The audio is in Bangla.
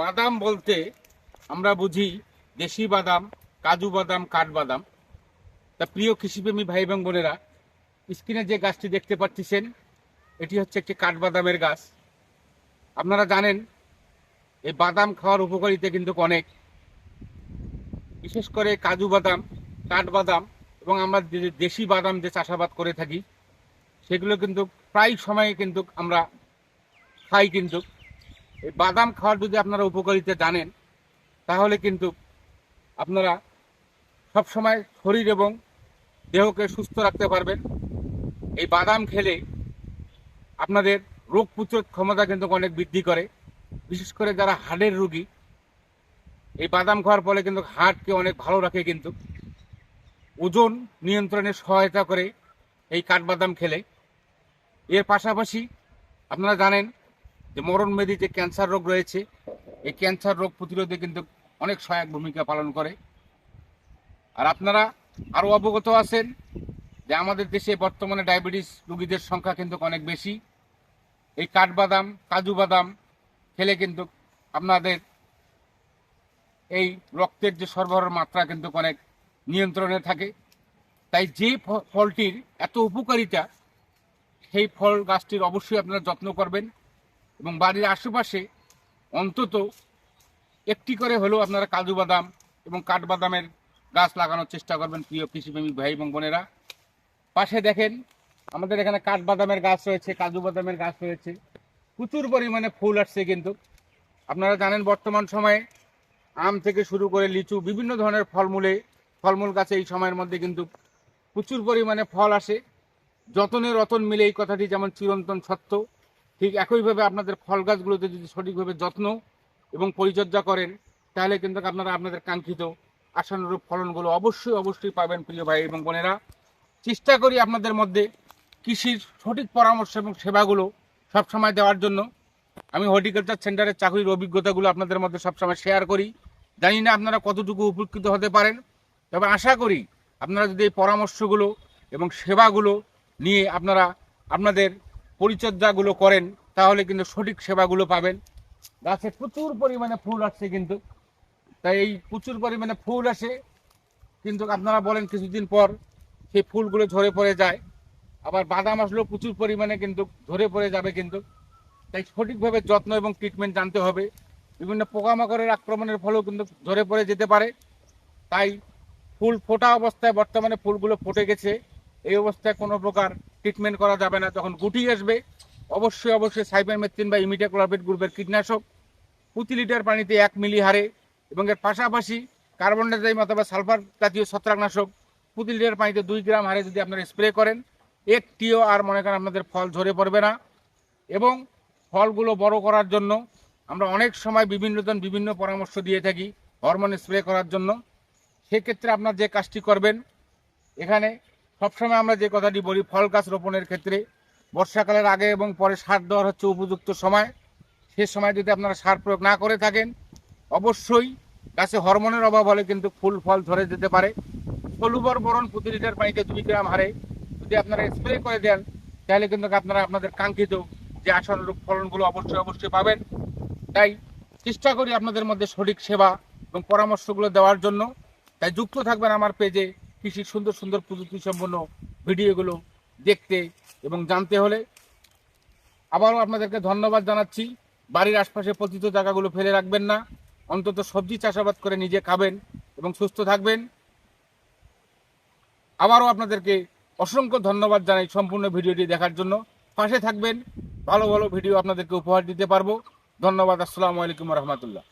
বাদাম বলতে আমরা বুঝি দেশি বাদাম, কাজু বাদাম কাঠবাদাম তা প্রিয় কৃষিপ্রেমী ভাই এবং বোনেরা, স্ক্রিনে যে গাছটি দেখতে পাচ্ছেন, এটি হচ্ছে একটি কাঠবাদামের গাছ। আপনারা জানেন, এই বাদাম খাওয়ার উপকারিতা কিন্তু অনেক। বিশেষ করে কাজু বাদাম কাঠবাদাম এবং আমরা যে দেশি বাদাম যে চাষাবাদ করে থাকি, সেগুলো কিন্তু প্রায় সময়ে কিন্তু আমরা খাই কিন্তু। এই বাদাম খাওয়ার যদি আপনারা উপকারিতা জানেন, তাহলে কিন্তু আপনারা সব সময় শরীর এবং দেহকে সুস্থ রাখতে পারবেন। এই বাদাম খেলে আপনাদের রোগ প্রতিরোধ ক্ষমতা কিন্তু অনেক বৃদ্ধি করে। বিশেষ করে যারা হাড়ের রোগী, এই বাদাম খাওয়ার ফলে কিন্তু হাড়কে অনেক ভালো রাখে কিন্তু। ওজন নিয়ন্ত্রণে সহায়তা করে এই কাঠবাদাম খেলে। এর পাশাপাশি আপনারা জানেন যে মরণ মেদি যে ক্যান্সার রোগ রয়েছে, এই ক্যান্সার রোগ প্রতিরোধে কিন্তু অনেক সহায়ক ভূমিকা পালন করে। আর আপনারা আরও অবগত আছেন যে আমাদের দেশে বর্তমানে ডায়াবেটিস রোগীদের সংখ্যা কিন্তু অনেক বেশি। এই কাঠবাদাম, কাজু বাদাম খেলে কিন্তু আপনাদের এই রক্তের যে সরবরাহের মাত্রা কিন্তু অনেক নিয়ন্ত্রণে থাকে। তাই যে ফলটির এত উপকারিতা, সেই ফল গাছটির অবশ্যই আপনারা যত্ন করবেন। এবং বাড়ির আশেপাশে অন্তত একটি করে হলেও আপনারা কাজু বাদাম এবং কাঠবাদামের গাছ লাগানোর চেষ্টা করবেন প্রিয় কৃষিপ্রেমী ভাই এবং বোনেরা। পাশে দেখেন, আমাদের এখানে কাঠবাদামের গাছ রয়েছে, কাজু বাদামের গাছ রয়েছে। প্রচুর পরিমাণে ফুল আসছে কিন্তু। আপনারা জানেন বর্তমান সময়ে আম থেকে শুরু করে লিচু, বিভিন্ন ধরনের ফলমূলে, ফলমূল গাছে এই সময়ের মধ্যে কিন্তু প্রচুর পরিমাণে ফল আসে। যতনে রতন মিলে এই কথাটি যেমন চিরন্তন সত্য ঠিক একইভাবে আপনাদের ফল গাছগুলোতে যদি সঠিকভাবে যত্ন এবং পরিচর্যা করেন, তাহলে কিন্তু আপনারা আপনাদের কাঙ্ক্ষিত আশানুরূপ ফলনগুলো অবশ্যই অবশ্যই পাবেন প্রিয় ভাই এবং বোনেরা। চেষ্টা করি আপনাদের মধ্যে কৃষির সঠিক পরামর্শ এবং সেবাগুলো সবসময় দেওয়ার জন্য। আমি হর্টিকালচার সেন্টারের চাকরির অভিজ্ঞতাগুলো আপনাদের মধ্যে সবসময় শেয়ার করি। জানি না আপনারা কতটুকু উপকৃত হতে পারেন, তবে আশা করি আপনারা যদি এই পরামর্শগুলো এবং সেবাগুলো নিয়ে আপনারা আপনাদের পরিচর্যাগুলো করেন, তাহলে কিন্তু সঠিক সেবাগুলো পাবেন। গাছে প্রচুর পরিমাণে ফুল আসছে কিন্তু। তাই এই প্রচুর পরিমাণে ফুল আসে। কিন্তু আপনারা বলেন কিছুদিন পর সেই ফুলগুলো ঝরে পড়ে যায়। আবার বাদাম আসলেও প্রচুর পরিমাণে কিন্তু ঝরে পড়ে যাবে কিন্তু। তাই সঠিকভাবে যত্ন এবং ট্রিটমেন্ট জানতে হবে। বিভিন্ন পোকামাকড়ের আক্রমণের ফলেও কিন্তু ঝরে পড়ে যেতে পারে। তাই ফুল ফোটা অবস্থায় বর্তমানে ফুলগুলো ফুটে গেছে। এই অবস্থায় কোনো প্রকার ট্রিটমেন্ট করা যাবে না, যখন গুটি আসবে, অবশ্যই অবশ্যই সাইবারমেথ্রিন বা ইমিটাক্লোরবেট গ্রুপের কীটনাশক। প্রতি লিটার পানিতে এক মিলি হারে এবং এর পাশাপাশি কার্বন ডাইজাইম অথবা সালফার জাতীয় ছত্রাকনাশক প্রতি লিটার পানিতে দুই গ্রাম হারে যদি আপনারা স্প্রে করেন, একটিও আর মনে করেন আপনাদের ফল ঝরে পড়বে না। এবং ফলগুলো বড় করার জন্য আমরা অনেক সময় বিভিন্নজন বিভিন্ন পরামর্শ দিয়ে থাকি হরমোন স্প্রে করার জন্য। সেক্ষেত্রে আপনার যে কাজটি করবেন, এখানে সবসময় আমরা যে কথাটি বলি, ফল গাছ রোপণের ক্ষেত্রে বর্ষাকালের আগে এবং পরে সার দেওয়ার হচ্ছে উপযুক্ত সময়। সে সময় যদি আপনারা সার প্রয়োগ না করে থাকেন, অবশ্যই গাছে হরমোনের অভাব হলে কিন্তু ফুল ফল ধরে যেতে পারে। ফলুবর বরণ প্রতি লিটার পানিতে দুই গ্রাম হারে যদি আপনারা স্প্রে করে দেন, তাহলে কিন্তু আপনারা আপনাদের কাঙ্ক্ষিত যে আশানুরূপ ফলনগুলো অবশ্যই অবশ্যই পাবেন। তাই চেষ্টা করি আপনাদের মধ্যে সঠিক সেবা এবং পরামর্শগুলো দেওয়ার জন্য। তাই যুক্ত থাকবেন আমার পেজে কৃষির সুন্দর সুন্দর প্রযুক্তি সম্পন্ন ভিডিওগুলো দেখতে এবং জানতে হলে আবারও আপনাদেরকে ধন্যবাদ জানাচ্ছি। বাড়ির আশপাশে পতিত জায়গাগুলো ফেলে রাখবেন না। অন্তত সবজি চাষাবাদ করে নিজে খাবেন এবং সুস্থ থাকবেন। আবারও আপনাদেরকে অসংখ্য ধন্যবাদ জানাই সম্পূর্ণ ভিডিওটি দেখার জন্য। পাশে থাকবেন, ভালো ভালো ভিডিও আপনাদেরকে উপহার দিতে পারব। ধন্যবাদ, আসসালামু আলাইকুম রহমতুল্লাহ।